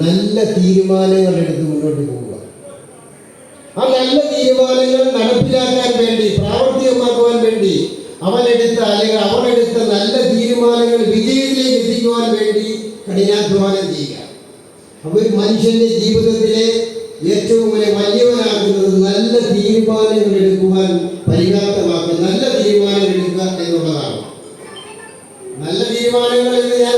നല്ല തീരുമാനങ്ങൾ എടുത്ത് മുന്നോട്ട് പോവുക ആ നല്ല തീരുമാനങ്ങൾ നടപ്പിലാക്കാൻ വേണ്ടി പ്രാവർത്തികമാക്കുവാൻ വേണ്ടി അവനെടുത്ത അല്ലെങ്കിൽ അവനെടുത്ത നല്ല തീരുമാനങ്ങൾ വിജയത്തിലേക്ക് എത്തിക്കുവാൻ വേണ്ടി കഠിനാധ്വാനം ചെയ്യുക. അപ്പോൾ ഒരു മനുഷ്യന്റെ ജീവിതത്തിലെ ഏറ്റവും വലിയ വലിയവനാക്കുന്നത് നല്ല തീരുമാനങ്ങൾ എടുക്കുവാൻ പര്യാപ്തമാക്കുക നല്ല തീരുമാനങ്ങൾ എടുക്കുക എന്നുള്ളതാണ്. നല്ല തീരുമാനങ്ങൾ എന്ന് ഞാൻ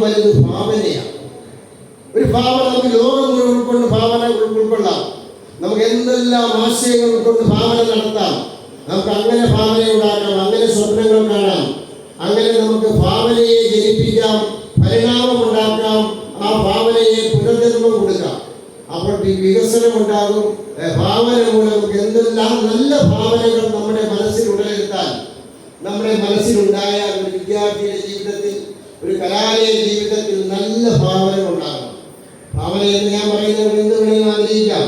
വലുത് ഭാവനയാണ്. ഒരു ഭാവന നമുക്ക് ലോകം മുഴുവൻ ഉൾക്കൊണ്ട് ഭാവന ഉൾ- ഉൾക്കൊള്ളാം. നമുക്ക് എന്തെല്ലാം ആശയങ്ങൾ ഉൾക്കൊണ്ട് ഭാവന നടത്താം. നമുക്ക് അങ്ങനെ ഭാവന ഉണ്ടാക്കാം അങ്ങനെ സ്വപ്നങ്ങൾ കാണാം. അങ്ങനെ നമുക്ക് ഭാവനയെ ജനിപ്പിക്കാം പരിണാമം ഉണ്ടാക്കാം ആ ഭാവനയെ പുനർജന്മം കൊടുക്കാം. അപ്പോൾ ഈ വികസനം ഉണ്ടാകും. ഭാവന മൂലം നമുക്ക് എന്തെല്ലാം നല്ല ഭാവനകൾ നമ്മുടെ മനസ്സിൽ ഉടലെടുത്താൽ നമ്മുടെ മനസ്സിലുണ്ടായ ഒരു വിദ്യാർത്ഥിയുടെ ജീവിതത്തിൽ ഒരു കലാലയ ജീവിതത്തിൽ നല്ല ഭാവന ഉണ്ടാകണം. ഭാവന എന്ന് ഞാൻ പറയുന്നത് എന്ത് വേണമെങ്കിലും ആഗ്രഹിക്കാം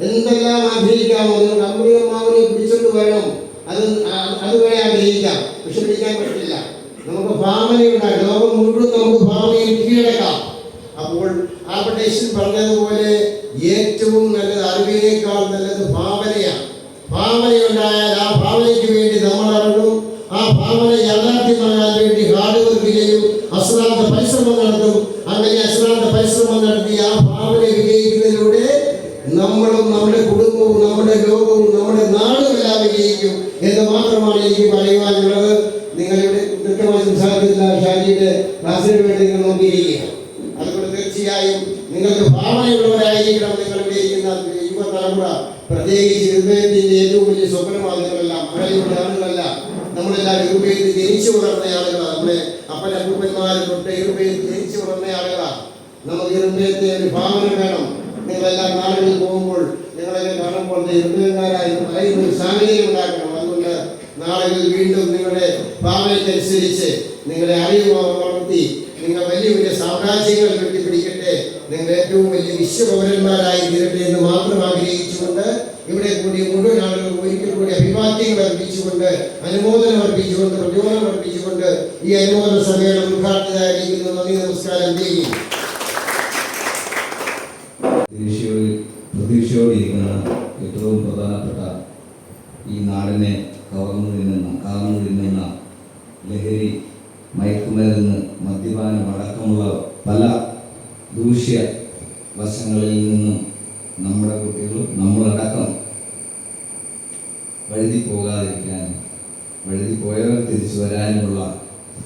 എന്തെല്ലാം ആഗ്രഹിക്കാമോ നിങ്ങൾ നമ്മുടെ അമ്മാവനെ പിടിച്ചോണ്ട് വരണം അത് ആ- അത് വരെ ആഗ്രഹിക്കാം പക്ഷെ പിടിക്കാൻ പറ്റില്ല നമുക്ക് ഭാവനയുണ്ടാകും ലോകം മുഴുവൻ നമുക്ക് ഭാവനയിൽ കീഴടക്കാം അപ്പോൾ ആൽബർട്ട് ഐൻസ്റ്റീൻ പറഞ്ഞതുപോലെ ഏറ്റവും നല്ലത് അറിവിനേക്കാൾ നല്ലത് ഭാവനയാണ് ഭാവനയുണ്ടായാൽ ആ ഭാവനയ്ക്ക് വേണ്ടി നമ്മൾ ഇറങ്ങും ആ ഭാവന യാഥാർത്ഥ്യമാകാൻ വേണ്ടി ഹാർഡ് വർക്ക് ചെയ്യും അശ്രാന്ത പരിശ്രമം നടത്തും അശ്രാന്ത പരിശ്രമം നടത്തി ആ ഭാവന വിജയിക്കുന്നതിലൂടെ നമ്മളും നമ്മുടെ കുടുംബവും നമ്മുടെ ലോകവും നമ്മുടെ നാടും എല്ലാം വിജയിക്കും എന്ന് മാത്രമാണ് എനിക്ക് പറയുവാനുള്ളത്. നിങ്ങളിവിടെ കൃത്യമായി സംസാരിക്കുന്ന ഷാജിയുടെ ക്ലാസ്സിന് വേണ്ടി നിങ്ങൾ നോക്കിയിരിക്കുക. അതുകൊണ്ട് തീർച്ചയായും നിങ്ങൾക്ക് ഭാവനയുള്ളവരായിരിക്കണം വിജയിക്കുന്ന ഇരിക്കുന്ന യുവതലമുറ. പ്രത്യേകിച്ച് ഹൃദയത്തിന്റെ ഏറ്റവും വലിയ സ്വപ്നമാണ് നിങ്ങളെല്ലാം മഴയുള്ള ആളുകളല്ല. നമ്മളെല്ലാം ഹൃദയത്തിൽ ജനിച്ചു വളർന്ന ആളുകളാണ് നമ്മുടെ അപ്പൻ അപ്പൂപ്പന്മാർ തൊട്ട് ഹൃദയത്തിൽ ജനിച്ചു വളർന്ന ആളുകളാണ്. നമുക്ക് ഹൃദയത്തെ ഒരു ഭാവന വേണം. നിങ്ങളെല്ലാം നാടുകളിൽ പോകുമ്പോൾ നിങ്ങളെല്ലാം കാണുമ്പോൾ ഹൃദയക്കാരായി പറയുന്ന ഒരു സാഹചര്യം ഉണ്ടാക്കണം അതുകൊണ്ട് നാളുകളിൽ വീണ്ടും നിങ്ങളുടെ ഭാവനയ്ക്കനുസരിച്ച് നിങ്ങളെ അറിവ് വളർത്തി. നിങ്ങൾ വലിയ വലിയ സാമ്രാജ്യങ്ങൾ കെട്ടിപ്പിടിക്കട്ടെ നിങ്ങൾ ഏറ്റവും വലിയ വിശ്വപൗരന്മാരായി തീരട്ടെ എന്ന് മാത്രം ആഗ്രഹിച്ചുകൊണ്ട് ഇവിടെ കൂടി മുഴുവൻ ആളുകൾ ഒരിക്കൽ കൂടി അഭിവാദ്യങ്ങൾ അർപ്പിച്ചുകൊണ്ട് അനുമോദനം അർപ്പിച്ചുകൊണ്ട് പ്രചോദനം അർപ്പിച്ചുകൊണ്ട് ഈ അനുമോദന സമ്മേളനം ഉദ്ഘാടനമായിരിക്കുന്നു നന്ദി നമസ്കാരം. ചെയ്യും പ്രതീക്ഷയോട് പ്രതീക്ഷയോടിരിക്കുന്ന ഏറ്റവും പ്രധാനപ്പെട്ട ഈ നാടിനെ കവർന്നു തിന്നുന്ന കവർന്നു തിന്നുന്ന ലഹരി മയക്കുമരുന്ന് മദ്യപാനം അടക്കമുള്ള പല ദൂഷ്യ വശങ്ങളിൽ നിന്നും നമ്മുടെ കുട്ടികൾ നമ്മളടക്കം വഴുതി പോകാതിരിക്കാനും വഴുതി പോയവർ തിരിച്ചു വരാനുമുള്ള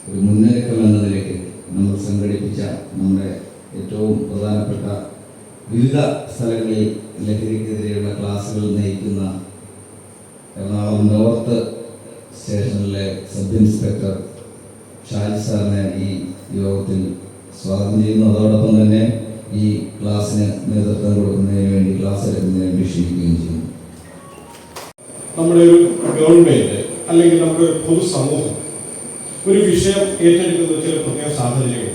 ഒരു മുന്നൊരുക്കം എന്ന നിലയ്ക്ക് നമ്മൾ സംഘടിപ്പിച്ച നമ്മുടെ ഏറ്റവും പ്രധാനപ്പെട്ട വിവിധ സ്ഥലങ്ങളിൽ ലഹരിക്കെതിരെയുള്ള ക്ലാസ്സുകൾ നയിക്കുന്ന എറണാകുളം നോർത്ത് സ്റ്റേഷനിലെ സബ് ഇൻസ്പെക്ടർ ഷാജി സാറിനെ ഈ യോഗത്തിൽ സ്വാഗതം ചെയ്യുന്നു. അതോടൊപ്പം തന്നെ ഈ ക്ലാസ്സിന് നേതൃത്വം കൊടുക്കുന്നതിന് വേണ്ടി ക്ലാസ് എടുക്കുന്നതിന് വേണ്ടി ക്ഷണിക്കുകയും ചെയ്യും. നമ്മുടെ ഒരു ഗവൺമെന്റ് അല്ലെങ്കിൽ നമ്മുടെ ഒരു പൊതുസമൂഹം ഒരു വിഷയം ഏറ്റെടുക്കുന്ന ചില പ്രത്യേക സാഹചര്യങ്ങൾ.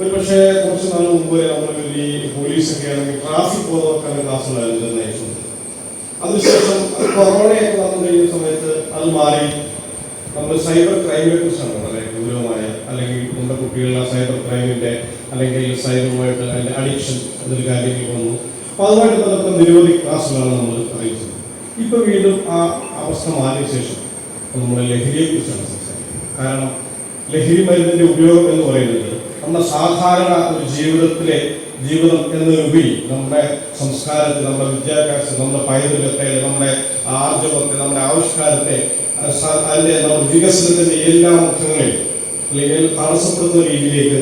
ഒരു പക്ഷേ കുറച്ച് നാൾ മുമ്പ് നമ്മൾ ഈ പോലീസൊക്കെ ആണെങ്കിൽ ട്രാഫിക് ബോധവൽക്കരണ ക്ലാസ്സുകളായിരുന്നു നയിച്ചത് അതിനുശേഷം കൊറോണയൊക്കെ വന്നു കഴിഞ്ഞ സമയത്ത് അത് മാറി. നമ്മൾ സൈബർ ക്രൈമിനെ കുറിച്ചാണ് നമ്മുടെ കുട്ടികളുടെ സൈബർ ക്രൈമിന്റെ അല്ലെങ്കിൽ സൈബറുമായിട്ട് അതിന്റെ അഡിക്ഷൻ എന്നൊരു കാര്യങ്ങൾ വന്നു. അപ്പോൾ അതുമായിട്ട് ബന്ധപ്പെട്ട നിരവധി ക്ലാസ്സുകളാണ് നമ്മൾ അറിയിച്ചത്. ഇപ്പൊ വീണ്ടും ആ അവസ്ഥ മാറിയ ശേഷം നമ്മൾ ലഹരിയെ കുറിച്ചാണ് സംസാരിക്കുന്നത്. കാരണം ലഹരി മരുന്നിന്റെ ഉപയോഗം എന്ന് പറയുന്നത് നമ്മുടെ സാധാരണ ഒരു ജീവിതത്തിലെ ജീവിതം എന്നതിലുപരി നമ്മുടെ സംസ്കാരത്തെ നമ്മുടെ വിദ്യാഭ്യാസം നമ്മുടെ പൈതൃകത്തെ നമ്മുടെ ആർജവത്തെ നമ്മുടെ ആവിഷ്കാരത്തെ അതിന്റെ നമ്മുടെ വികസനത്തിന്റെ എല്ലാ മുഖങ്ങളെയും അല്ലെങ്കിൽ തടസ്സപ്പെടുന്ന രീതിയിലേക്ക്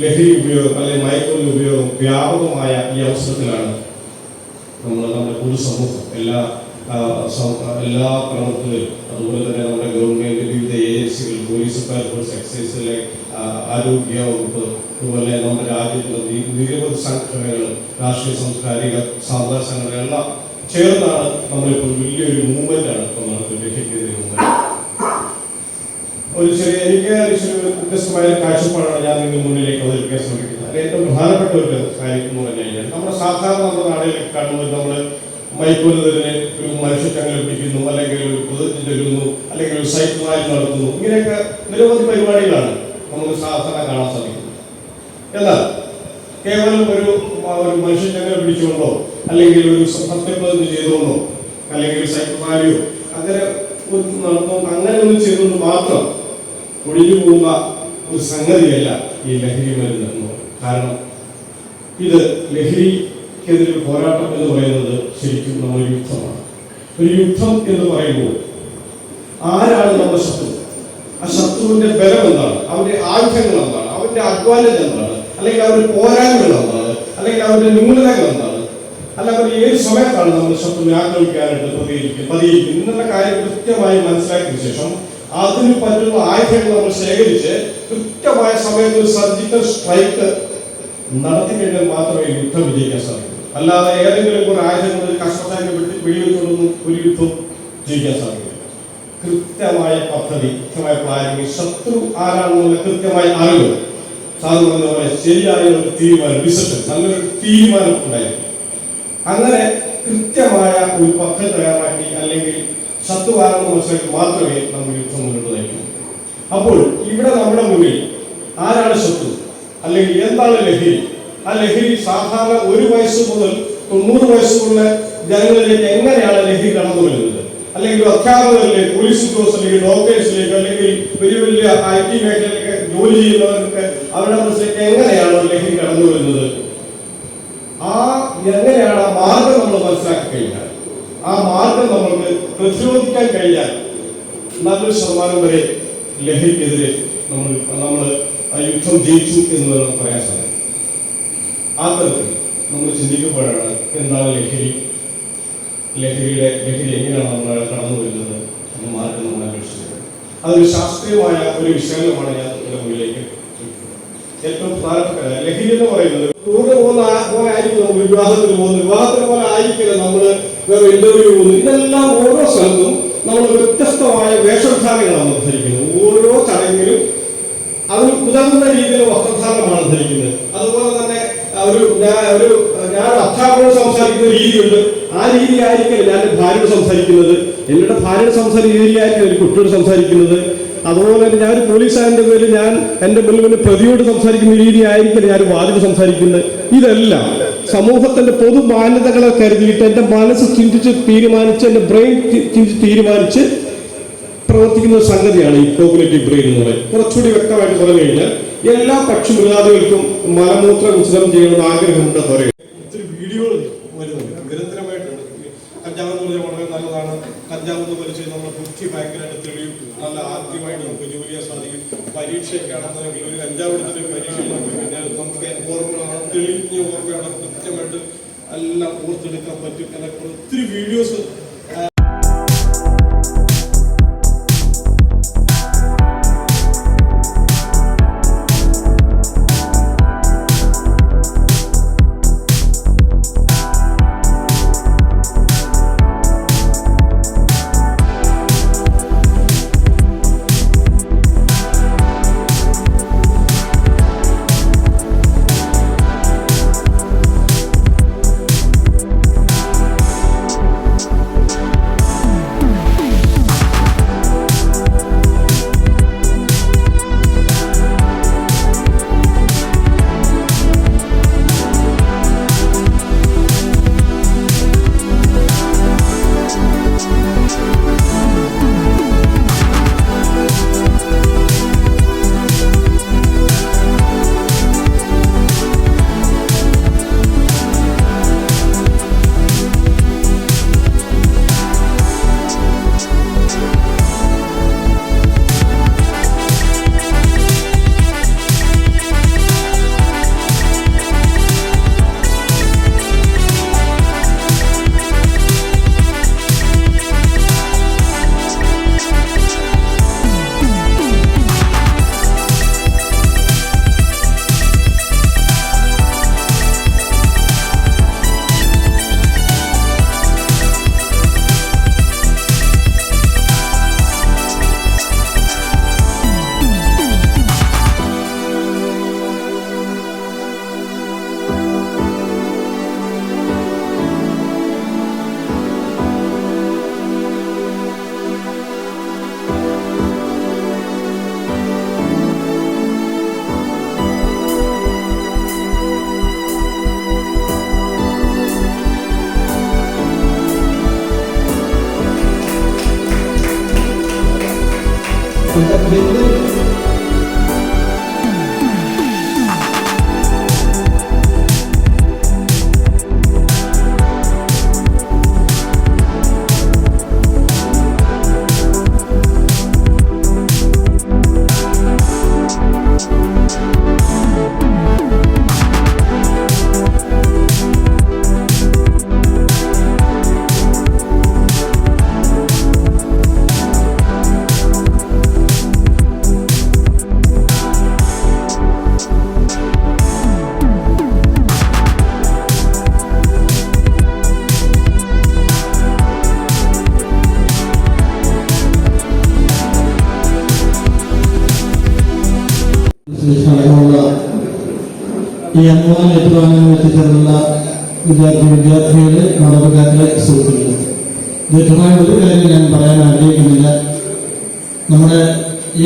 ലഹരി ഉപയോഗം അല്ലെങ്കിൽ മയക്കുമരുന്ന് ഉപയോഗം വ്യാപകമായ ഈ അവസരത്തിലാണ് നമ്മൾ നമ്മുടെ പൊതുസമൂഹം എല്ലാ എല്ലാ പ്രവർത്തകരും അതുപോലെ തന്നെ നമ്മുടെ ഗവൺമെന്റ് വിവിധ ഏജൻസികൾ പോലീസ് ഫയർഫോഴ്സ് എക്സൈസിലെ ആ, ആരോഗ്യ വകുപ്പ് അതുപോലെ നമ്മുടെ രാജ്യത്തുള്ള നിരവധി സംഘടനകൾ രാഷ്ട്രീയ സാംസ്കാരിക സംഘടന സംഘടനകളെല്ലാം ചേർന്നാണ് നമ്മളിപ്പോൾ വലിയൊരു മൂവ്മെന്റ് ആണ് ഇപ്പോൾ നടത്തുന്നത് ലഹരിക്കെതിരെ മൂവ്മെന്റ് ഒരു ചെറിയ എനിക്ക് വ്യത്യസ്തമായ കാഴ്ചപ്പാടാണ് ഞാൻ നിങ്ങൾ മുന്നിലേക്ക് അവതരിപ്പിക്കാൻ ശ്രമിക്കുന്നത്. ഏറ്റവും പ്രധാനപ്പെട്ട ഒരു കാര്യം എന്ന് പറഞ്ഞു കഴിഞ്ഞാൽ നമ്മുടെ സാധാരണ നമ്മുടെ നാടുകളിൽ കാണുമ്പോൾ നമ്മൾ മൈക്കൊല്ലുന്നതിന് ഒരു മനുഷ്യച്ചങ്ങല പിടിക്കുന്നു അല്ലെങ്കിൽ ഒരു പ്രതിജ്ഞ ചൊല്ലുന്നു അല്ലെങ്കിൽ ഒരു സൈക്കിൾ റാലി നടത്തുന്നു. ഇങ്ങനെയൊക്കെ നിരവധി പരിപാടികളാണ് നമുക്ക് സാധാരണ കാണാൻ സാധിക്കുന്നത്. എന്നാൽ കേവലം ഒരു ഒരു മനുഷ്യച്ചങ്ങല പിടിച്ചുകൊണ്ടോ അല്ലെങ്കിൽ ഒരു സത്യപ്രതിജ്ഞ ചെയ്തുകൊണ്ടോ അല്ലെങ്കിൽ സൈക്കിൾ റാലിയോ അങ്ങനെ നടത്തും അങ്ങനെ ഒന്നും ചെയ്തുകൊണ്ട് മാത്രം ഒഴിഞ്ഞു പോകുന്ന ഒരു സംഗതിയല്ല ഈ ലഹരി മരുന്ന് എന്ന് കാരണം ഇത് ലഹരിക്കെതിരെ പോരാട്ടം എന്ന് പറയുന്നത് ശരിക്കും നമ്മൾ യുദ്ധമാണ്. ഒരു യുദ്ധം എന്ന് പറയുമ്പോൾ ആരാണ് നമ്മുടെ ശത്രു? ആ ശത്രുവിന്റെ ബലം എന്താണ്? അവന്റെ ആയുധങ്ങൾ എന്താണ്? അവന്റെ അധ്വാനം എന്താണ്? അല്ലെങ്കിൽ അവരുടെ പോരായ്മകൾ എന്താണ്? അല്ലെങ്കിൽ അവരുടെ ന്യൂനതകൾ എന്താണ്? അല്ല അവർ ഏത് സമയത്താണ് നമ്മൾ ശത്രുവിനെ ആക്രമിക്കാനായിട്ട് പ്രതികരിക്കും പതിയിരിക്കും ഇന്നത്തെ കാര്യം കൃത്യമായി മനസ്സിലാക്കിയ ശേഷം അതിന് പറ്റുന്ന ആയുധങ്ങൾ നമ്മൾ ശേഖരിച്ച് കൃത്യമായ സമയത്ത് ഒരു സർജിക്കൽ സ്ട്രൈക്ക് നടത്തി കഴിഞ്ഞാൽ മാത്രമേ യുദ്ധം വിജയിക്കാൻ സാധിക്കൂ. അല്ലാതെ ഏതെങ്കിലും ഒരു ആയുധങ്ങൾ ഒരു കഷ്ടത്താക്കി വെട്ടി ഒരു യുദ്ധം ജയിക്കാൻ സാധിക്കില്ല. കൃത്യമായ പദ്ധതി കൃത്യമായ പ്ലാനിങ് ശത്രു ആരാണെന്നുള്ള കൃത്യമായ അറിവ്. സാധാരണ ശരിയായ ഒരു തീരുമാനം ഡിസിഷൻ നല്ലൊരു തീരുമാനം ഉണ്ടായിരുന്നു അങ്ങനെ കൃത്യമായ ഒരു പദ്ധതി തയ്യാറാക്കി അല്ലെങ്കിൽ ശത്രു മനസ്സിലാക്കി മാത്രമേ നമ്മൾ യുദ്ധം മുന്നോട്ട് അപ്പോൾ ഇവിടെ നമ്മുടെ മുന്നിൽ ആരാണ് ശത്രു? അല്ലെങ്കിൽ എന്താണ് ലഹരി? ആ ലഹരി സാധാരണ ഒരു വയസ്സ് മുതൽ തൊണ്ണൂറ് വയസ്സുള്ള ജനങ്ങളിലേക്ക് എങ്ങനെയാണ് ലഹരി കടന്നു വരുന്നത്? അല്ലെങ്കിൽ അധ്യാപകരിലേക്ക് പോലീസ് ഉദ്യോഗസ്ഥർ അല്ലെങ്കിൽ ഡോക്ടേഴ്സിലേക്ക് അല്ലെങ്കിൽ വലിയ വലിയ ഐ ടി മേഖലയിലേക്ക് ജോലി ചെയ്യുന്നവർക്ക് അവരുടെ മനസ്സിലേക്ക് എങ്ങനെയാണ് ലഹരി കടന്നു വരുന്നത്? ആ എങ്ങനെയാണ് ആ മാർഗം നമ്മൾ മനസ്സിലാക്കി കഴിഞ്ഞാൽ ആ മാർഗം നമ്മൾക്ക് പ്രതിരോധിക്കാൻ കഴിഞ്ഞാൽ നല്ലൊരു ശതമാനം വരെ ലഹരിക്കെതിരെ നമ്മൾ നമ്മൾ ആ യുദ്ധം ജയിച്ചു എന്ന് വേണം പറയാൻ സാധിക്കും ആ തരത്തിൽ നമ്മൾ ചിന്തിക്കുമ്പോഴാണ് എന്താണ് ലഹരി ലഹരിയുടെ ലഹരി എങ്ങനെയാണ് നമ്മൾ കടന്നു വരുന്നത് എന്ന മാർഗം നമ്മൾ അന്വേഷിച്ചത് അതൊരു ശാസ്ത്രീയമായ ഒരു വിശകലനമാണ് ഞാൻ നിങ്ങളുടെ മുന്നിലേക്ക്. ഏറ്റവും ലഹരി എന്ന് പറയുന്നത് ടൂറിന് പോകുന്ന പോലെ ആയിരിക്കും നമ്മൾ വിവാഹത്തിന് പോകുന്നത്. വിവാഹത്തിന് പോലെ ആയിരിക്കില്ല നമ്മൾ വേറെ ഇന്റർവ്യൂ പോകുന്നത്. ഇതെല്ലാം ഓരോ സ്ഥലത്തും നമ്മൾ വ്യത്യസ്തമായ വേഷധാരങ്ങളാണ് ധരിക്കുന്നത്. ഓരോ ചടങ്ങിലും അതിന് ഉതകുന്ന രീതിയിൽ വസ്ത്രധാരണമാണ് ധരിക്കുന്നത്. അതുപോലെ തന്നെ ഒരു ഞാൻ ഒരു ഞാൻ അധ്യാപകനോട് സംസാരിക്കുന്ന രീതിയുണ്ട്. ആ രീതി ആയിരിക്കില്ല ഞാൻ ഭാര്യയോട് സംസാരിക്കുന്നത്. എന്നോട് ഭാര്യയോട് സംസാരിക്കുന്ന രീതിയായിരിക്കും ഒരു കുട്ടിയോട് സംസാരിക്കുന്നത്. അതുപോലെ തന്നെ ഞാൻ ഒരു പോലീസുകാരന്റെ പേരിൽ ഞാൻ എന്റെ മുന്നിൽ പ്രതിയോട് സംസാരിക്കുന്ന രീതി ആയിരിക്കില്ല ഞാൻ വാദിയോട് സംസാരിക്കുന്നത്. ഇതെല്ലാം സമൂഹത്തിന്റെ പൊതു മാന്യതകളെ കരുതിയിട്ട് എന്റെ മനസ്സ് ചിന്തിച്ച് തീരുമാനിച്ച് എന്റെ ബ്രെയിൻ ചിന്തിച്ച് തീരുമാനിച്ച് പ്രവർത്തിക്കുന്ന സംഗതിയാണ് ഈ കോഗ്നേറ്റീവ് ബ്രെയിൻ എന്ന് പറയുന്നത്. കുറച്ചുകൂടി വ്യക്തമായിട്ട് പറഞ്ഞു കഴിഞ്ഞാൽ എല്ലാ പക്ഷി മൃഗാദികൾക്കും മലമൂത്ര വിസർജനം ചെയ്യണമെന്ന് ആഗ്രഹമുണ്ട് പറയും നിരന്തരമായിട്ടുണ്ട്. കഞ്ചാവ് എന്ന് പറഞ്ഞാൽ വളരെ നല്ലതാണ്. കഞ്ചാവ് എന്ന് വലിച്ച് നമ്മുടെ ബുദ്ധി ഭയങ്കരമായിട്ട് തെളിയും. നല്ല ആദ്യമായിട്ട് നമുക്ക് ജോലി ചെയ്യാൻ സാധിക്കും. പരീക്ഷയൊക്കെ ആണെന്നുണ്ടെങ്കിൽ ഒരു കഞ്ചാവ് എടുത്തിട്ട് പരീക്ഷ നമുക്ക് ഓർമ്മകളാണ് തെളിഞ്ഞ ഓർമ്മയാണ് കൃത്യമായിട്ട് എല്ലാം ഓർത്തെടുക്കാൻ പറ്റും. എന്നൊക്കെ ഒത്തിരി വീഡിയോസ് ഈ അനുഭവം ഏറ്റുവാങ്ങാൻ എത്തിച്ചേർന്നുള്ള വിദ്യാർത്ഥി വിദ്യാർത്ഥികളെ മാതാപിതാക്കളെ സുഹൃത്തുക്കളെ. ദീർഘമായ ഒരു കാര്യം ഞാൻ പറയാൻ ആഗ്രഹിക്കുന്നില്ല. നമ്മുടെ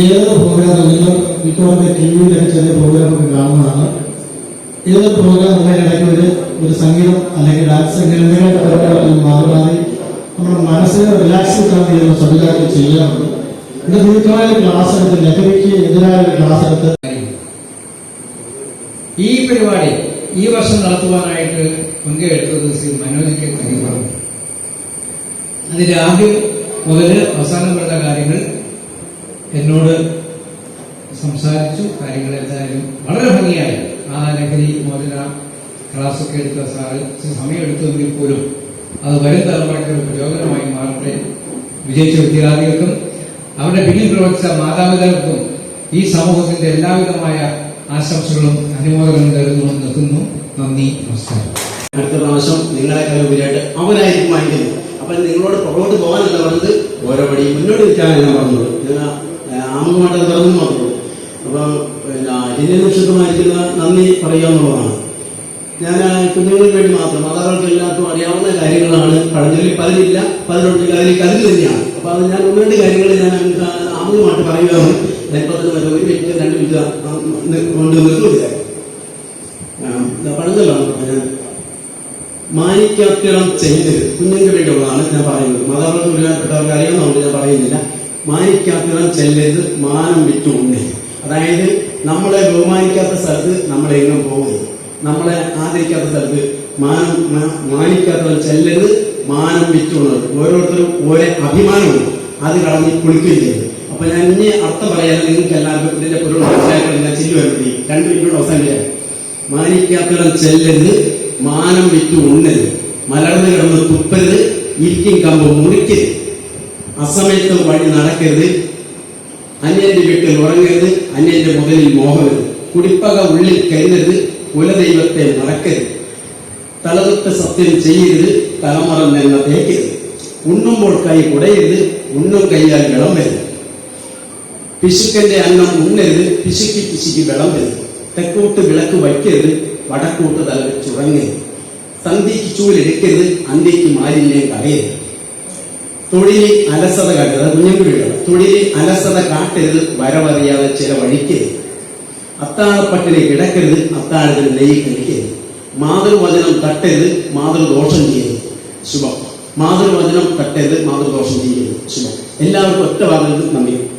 ഏത് പ്രോഗ്രാം നിങ്ങൾ മിക്കവാറും ടി വിയിലൊക്കെ ചെറിയ പ്രോഗ്രാമൊക്കെ കാണുന്നതാണ്. ഏത് പ്രോഗ്രാം നമ്മുടെ ഇടയ്ക്ക് ഒരു ഒരു സംഗീതം അല്ലെങ്കിൽ ഡാൻസ് സംഗീതങ്ങളുടെ പരിപാടികളിൽ മാറി മാറി നമ്മുടെ മനസ്സിനെ റിലാക്സ് കിട്ടാൻ ചെയ്യുന്ന സംവിധാനം ചെയ്യാറുണ്ട്. ഇത് ദീർഘമായ ക്ലാസ് എടുത്ത് ലഹരിക്ക് എതിരായ ക്ലാസ് എടുത്ത് ഈ പരിപാടി ഈ വർഷം നടത്തുവാനായിട്ട് പങ്കെടുത്തത് ശ്രീ മനോജിക്ക് കഴിവാണ് അതിന്റെ ആദ്യം മുതൽ അവസാനം വരുന്ന കാര്യങ്ങൾ എന്നോട് സംസാരിച്ചു. കാര്യങ്ങൾ എന്തായാലും വളരെ ഭംഗിയായി. ആ ലഹരി മോചന ക്ലാസ് ഒക്കെ എടുത്ത സാറ് ഇച്ചിരി സമയമെടുത്തുവെങ്കിൽ പോലും അത് വരും തലമുറയ്ക്ക് ഒരു പ്രചോദനമായി മാറട്ടെ. വിജയിച്ച വിദ്യാർത്ഥികൾക്കും അവരുടെ പിന്നിൽ പ്രവർത്തിച്ച മാതാപിതാക്കൾക്കും ഈ സമൂഹത്തിന്റെ എല്ലാവിധമായ ആശംസകളും അനുമോദനം നേർന്നുകൊണ്ട് നിർത്തുന്നു. നന്ദി നമസ്കാരം. അടുത്ത പ്രാവശ്യം നിങ്ങളെക്കാൾ ഉപരിയായിട്ട് അവനായിരിക്കും വാങ്ങിക്കുന്നത് അപ്പൊ നിങ്ങളോട് പുറകോട്ട് പോകാനല്ല പറഞ്ഞത് ഓരോ പടി മുന്നോട്ട് നിൽക്കാനാണ് ഞാൻ പറഞ്ഞത് നിങ്ങൾ ആമുഖമായിട്ട് പറഞ്ഞു മാത്രമുള്ളൂ അപ്പം ഇതിനെ നിക്ഷിപ്തമായിരിക്കുന്ന നന്ദി പറയുക ഞാൻ കുഞ്ഞുങ്ങൾക്ക് വേണ്ടി മാത്രം മാതാപിതാക്കൾക്ക് എല്ലാവർക്കും അറിയാവുന്ന കാര്യങ്ങളാണ് പഴഞ്ചൊല്ലി പതിരില്ല പതിനുണ്ട് അതിൽ കരുതി തന്നെയാണ്. അപ്പൊ അത് ഞാൻ ഒന്ന് രണ്ട് കാര്യങ്ങൾ ഞാൻ ആമുഖമായിട്ട് പറയുകയാണ്. ചിലപ്പോൾ വരെ ഒരു വ്യക്തി രണ്ട് നി- കൊണ്ട് നിർത്തുന്നില്ല ഞാൻ. മാനിക്കാത്തിടം ചെയ്ത് കുഞ്ഞിന്റെ വേണ്ടിയുള്ളതാണ് ഞാൻ പറയുന്നത്. മാതാപിതാക്കൾ ഒരുപാട് അറിയാവുന്നതുകൊണ്ട് ഞാൻ പറയുന്നില്ല. മാനിക്കാത്തിടം ചെല്ലരുത്. മാനം ഉണ്ണരുത് അതായത് നമ്മളെ ബഹുമാനിക്കാത്ത സ്ഥലത്ത് നമ്മളെ എങ്ങും പോകരുത്. നമ്മളെ ആദരിക്കാത്ത സ്ഥലത്ത് മാനം മാ- മാനിക്കാത്തിടം ചെല്ലരുത്. മാനം വിറ്റു ഉണ്ണരുത്. ഓരോരുത്തരും ഓരോ അഭിമാനമുണ്ട്. അത് കളഞ്ഞ് കുളിക്കുകയും ചെയ്യരുത്. അപ്പൊ ഞാൻ ഇനി അർത്ഥം പറയാൻ നിങ്ങൾക്ക് എല്ലാവർക്കും ഇതിന്റെ പൊരുൾ മനസ്സിലാക്കാൻ ഞാൻ ചെല്ലു വരുമ്പോഴേ രണ്ട് മിനിറ്റോട് അവസാനിക്കാം മാനിക്കാത്തടം ചെല്ലരുത് മാനം വിറ്റു ഉണ്ണരുത് മലർന്നു കിടന്ന് തുപ്പരുത്. ഇരിക്കും കമ്പ് മുറിക്കരുത് അസമയത്ത് വഴി നടക്കരുത്. അന്യന്റെ വീട്ടിൽ ഉറങ്ങരുത്. അന്യന്റെ മുതലിൽ മോഹരുത്. കുടിപ്പക ഉള്ളിൽ കരുതരുത് കുലദൈവത്തെ മറക്കരുത്. തലതൊട്ട് സത്യം ചെയ്യരുത്. തലമുറ എന്ന തേക്കരുത്. ഉണ്ണുമ്പോൾ കൈ കുടയരുത്. ഉണ്ണും കൈയാൽ വിളമ്പരുത്. പിശുക്കന്റെ അന്നം ഉണ്ണരുത് പിശുക്കി പിശുക്കി വിളമ്പരുത്. തെക്കോട്ട് വിളക്ക് വയ്ക്കരുത് വടക്കോട്ട് തലവ് ചുറങ്ങരുത് സന്ധ്യയ്ക്ക് ചൂലെടുക്കരുത് അന്ത്യയ്ക്ക് മാലിന്യം കളയരുത് തൊഴിലിൽ അലസത കാട്ടരുത് കുഞ്ഞുകുഴികൾ തൊഴിലിൽ അലസത കാട്ടരുത് വരവറിയാതെ ചില വഴിക്കരുത്. അത്താഴപ്പട്ടിനെ കിടക്കരുത് അത്താഴത്തിന് നെയ്യ് കഴിക്കരുത്. മാതൃവചനം തട്ടരുത് മാതൃദോഷം ചെയ്യരുത്. ശുഭം. മാതൃവചനം തട്ടരുത് മാതൃദോഷം ചെയ്യരുത്. ശുഭം. എല്ലാവർക്കും ഒറ്റ വാദത്തിൽ നന്ദി.